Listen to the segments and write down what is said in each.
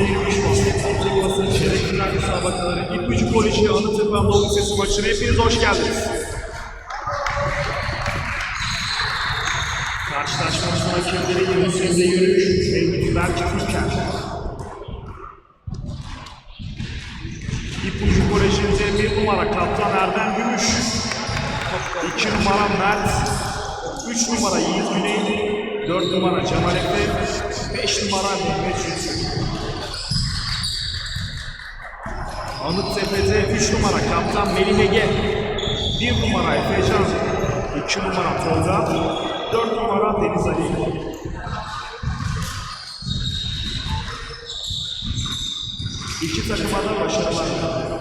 Teknoloji seçmeliymiş basketbol turnuvası çeyrek final müsabakaları İlk Koleji Anıtırma Anadolu Lisesi maçına hepiniz hoş geldiniz. Karşılaşmanın hakemleri Yunus Emre Yürüyüş, Mehmet Berk Ülker. İpucu Koleji'nde bir numara Kaptan Erdem Gümüş. İki numara Mert. Üç numara Yiğit Güney. Dört numara Cemal Efe. Beş numara Mehmet Yüksek. Anıttepe'de 3 numara Kaptan Melih Ege. 1 numara Efecan. 2 numara Tolga. 4 numara Deniz Ali. İki takıma da başarılar.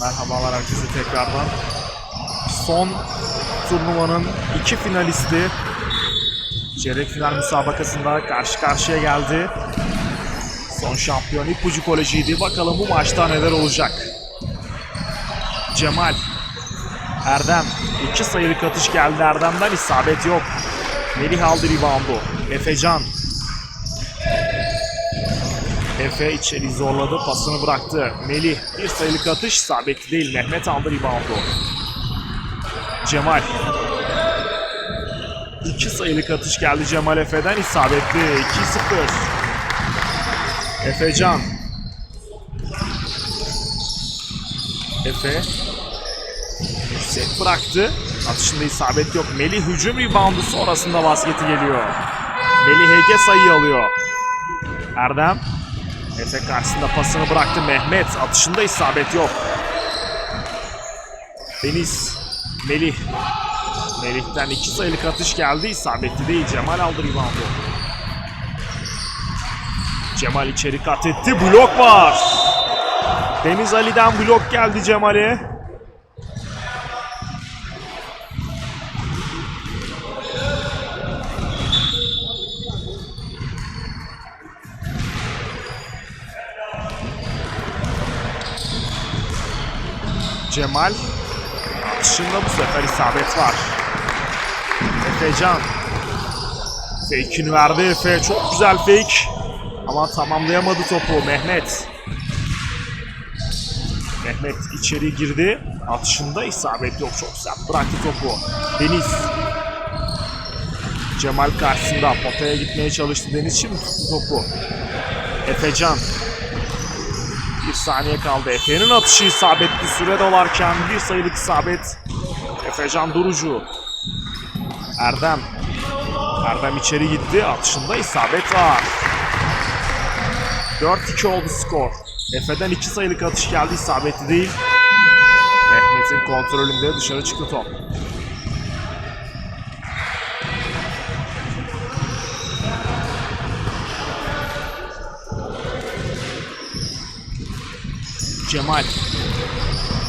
Merhabalar herkese tekrardan. Son turnuvanın iki finalisti çeyrek final müsabakasında karşı karşıya geldi. Son şampiyon İpucu Koleji'ydi. Bakalım bu maçta neler olacak. Cemal, Erdem. iki sayılık atış geldi Erdem'den isabet yok. Melih aldı reboundu. Efecan. Efe içeri zorladı, pasını bıraktı. Melih bir sayılık atış isabetli değil. Mehmet aldı reboundu. Cemal. İki sayılık atış geldi Cemal Efe'den isabetli. 2-0. Efecan. Efe. Yüksek bıraktı. Atışında isabet yok. Melih hücum reboundu sonrasında basketi geliyor. Melih Ege sayı alıyor. Erdem. Efe karşısında pasını bıraktı Mehmet. Atışında isabet yok. Deniz. Melih. Melih'ten iki sayılık atış geldi. İsabetli değil. Cemal aldı reboundu. Cemal içeri kat etti. Blok var. Deniz Ali'den blok geldi Cemal'e. Cemal. Atışında bu sefer isabet var. Efecan. Fake'ini verdi Efe. Çok güzel fake. Ama tamamlayamadı topu Mehmet. Mehmet içeri girdi. Atışında isabet yok. Çok sert bıraktı topu. Deniz. Cemal karşısında potaya gitmeye çalıştı. Deniz şimdi topu. Efecan. Saniye kaldı. Efe'nin atışı isabetli süre dolarken bir sayılık isabet. Efecan Durucu. Erdem. Erdem içeri gitti. Atışında isabet var. 4-2 oldu skor. Efe'den 2 sayılık atış geldi. isabetli değil. Mehmet'in kontrolünde dışarı çıktı top. Cemal.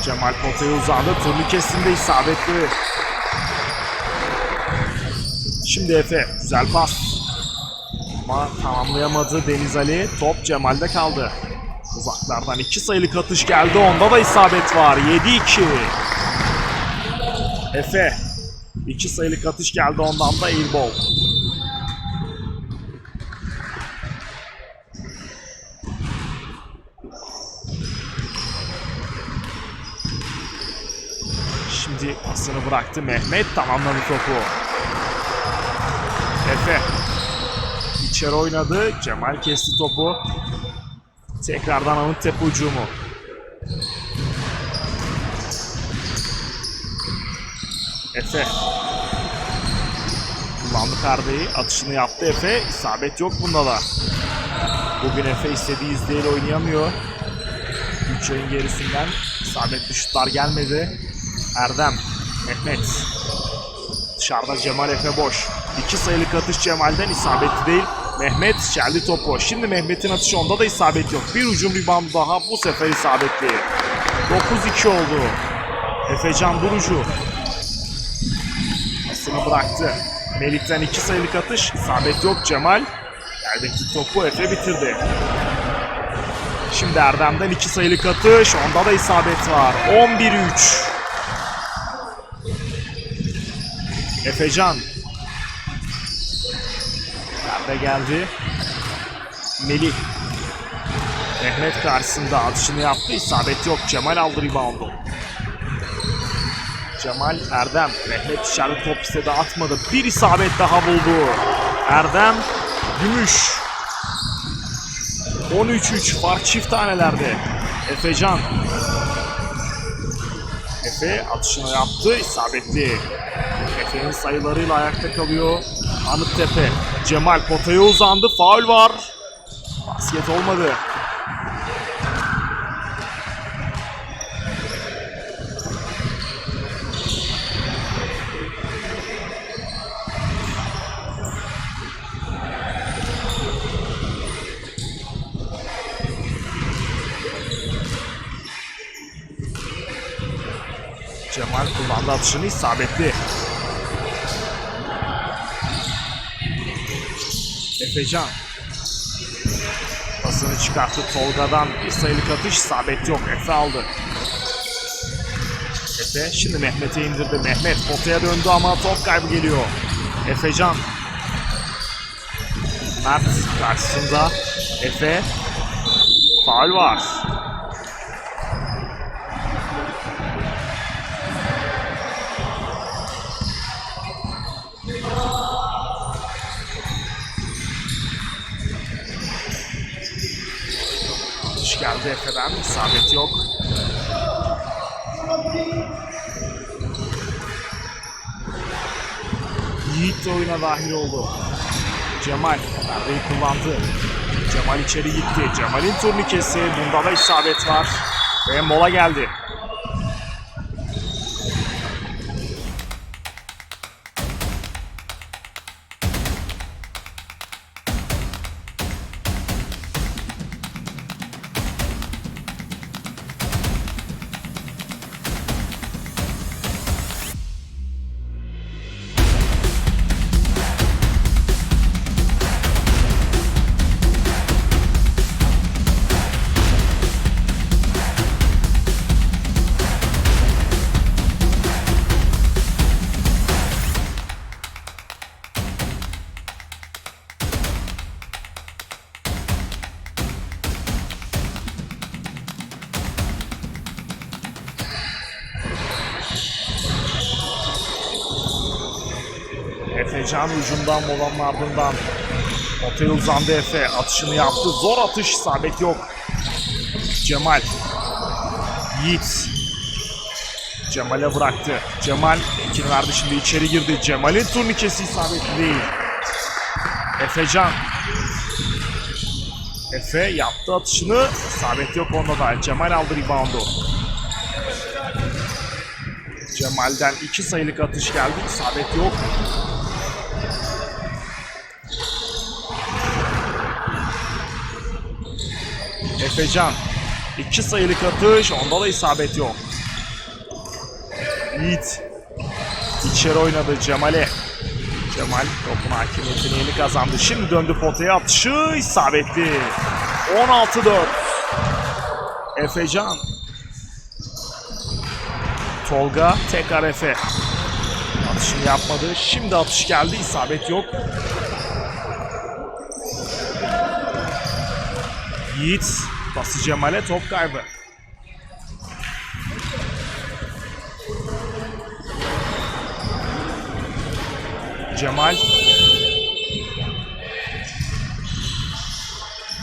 Cemal potaya uzandı. Turnikesinde isabetli. Şimdi Efe. Güzel pas. Ama tamamlayamadı Deniz Ali. Top Cemal'de kaldı. Uzaklardan iki sayılık atış geldi. Onda da isabet var. 7-2. Efe. iki sayılık atış geldi. Ondan da airball. Şimdi pasını bıraktı Mehmet. Tamamladı topu. Efe. İçeri oynadı. Cemal kesti topu. Tekrardan Antep ucumu. Efe. Kullandı perdeyi. Atışını yaptı Efe. İsabet yok bunda da. Bugün Efe istediği izleyle oynayamıyor. 3 ayın gerisinden isabetli şutlar gelmedi. Erdem, Mehmet. Dışarıda Cemal Efe boş. İki sayılık atış Cemal'den isabetli değil. Mehmet çeldi topu. Şimdi Mehmet'in atışı onda da isabet yok. Bir ucun bir bandı daha bu sefer isabetli. 9-2 oldu. Efecan Durucu. Pasını bıraktı. Melih'ten iki sayılık atış. isabet yok Cemal. Yerdeki topu Efe bitirdi. Şimdi Erdem'den iki sayılık atış. Onda da isabet var. 11-3. Efecan. Perde geldi. Melih. Mehmet karşısında atışını yaptı. İsabet yok. Cemal aldı reboundu. Cemal Erdem. Mehmet dışarı top istedi atmadı. Bir isabet daha buldu. Erdem Gümüş. 13-3 fark çift tanelerde. Efecan. Efe atışını yaptı. isabetli. Efe'nin sayılarıyla ayakta kalıyor. Anıttepe. Cemal potaya uzandı. Faul var. Basket olmadı. Cemal kullandı atışını isabetli. Efecan. Pasını çıkarttı Tolga'dan bir sayılık atış isabet yok. Efe aldı. Efe şimdi Mehmet'e indirdi. Mehmet potaya döndü ama top kaybı geliyor. Efecan. Mert karşısında. Efe. Faul var. Geldi Efe'den. İsabet yok. Yiğit de oyuna dahil oldu. Cemal perdeyi kullandı. Cemal içeri gitti. Cemal'in turnikesi. Bunda da isabet var. Ve mola geldi. Efecan ucundan molanın ardından Otaya uzandı Efe. Atışını yaptı. Zor atış isabet yok. Cemal. Yiğit. Cemal'e bıraktı. Cemal ikini verdi şimdi içeri girdi. Cemal'in turnikesi isabetli değil. Efecan. Efe yaptı atışını. İsabet yok onda da. Cemal aldı reboundu. Cemal'den iki sayılık atış geldi. İsabet yok. Efecan. iki sayılık atış. Onda da isabet yok. Yiğit. İçeri oynadı Cemal'e. Cemal topun hakimiyetini yeni kazandı. Şimdi döndü potaya atışı isabetli. 16-4. Efecan. Tolga tekrar Efe. Atışını yapmadı. Şimdi atış geldi. isabet yok. Yiğit pası Cemal'e top kaybı. Cemal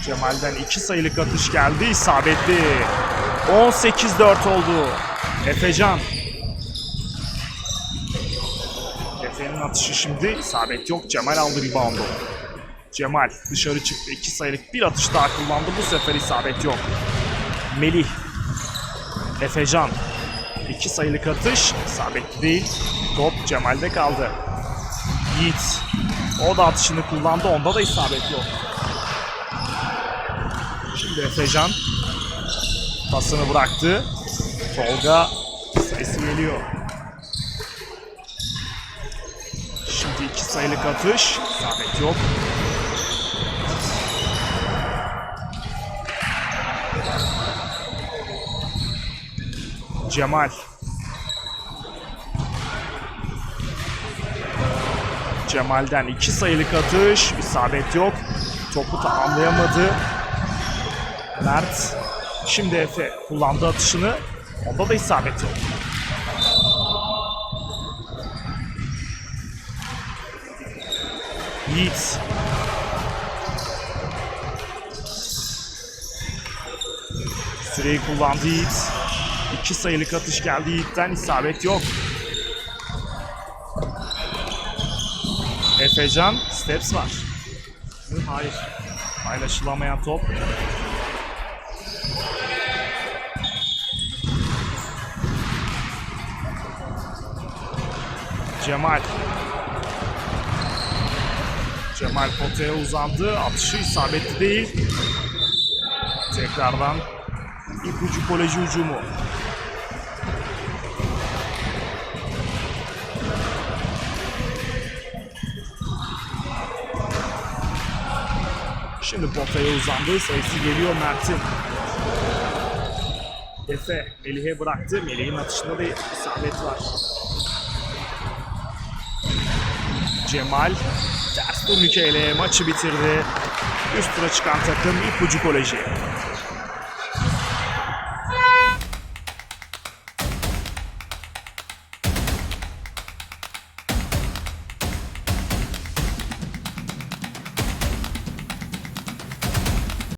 Cemal'den iki sayılık atış geldi isabetli. 18-4 oldu. Efecan atışı şimdi isabet yok. Cemal aldı reboundu. Cemal dışarı çıktı. İki sayılık bir atış daha kullandı. Bu sefer isabet yok. Melih. Efecan. İki sayılık atış. isabetli değil. Top Cemal'de kaldı. Yiğit. O da atışını kullandı. Onda da isabet yok. Şimdi Efecan. Pasını bıraktı. Tolga sayısı geliyor. Şimdi iki sayılık atış. İsabet yok. Cemal. Cemal'den iki sayılık atış. isabet yok. Topu tamamlayamadı. Mert. Şimdi Efe kullandı atışını. Onda da isabet yok. Yiğit. Süreyi kullandı Yiğit. İki sayılık atış geldi Yiğit'ten isabet yok. Efecan, steps var. Hayır. Paylaşılamayan top. Cemal. Cemal potaya uzandı. Atışı isabetli değil. Tekrardan ipucu koleji hücumu. Şimdi potaya uzandı. Sayısı geliyor Mert'in. Efe Melih'e bıraktı. Melih'in atışında da isabet var. Cemal ters turnikeyle maçı bitirdi. Üst tura çıkan takım İpucu Koleji.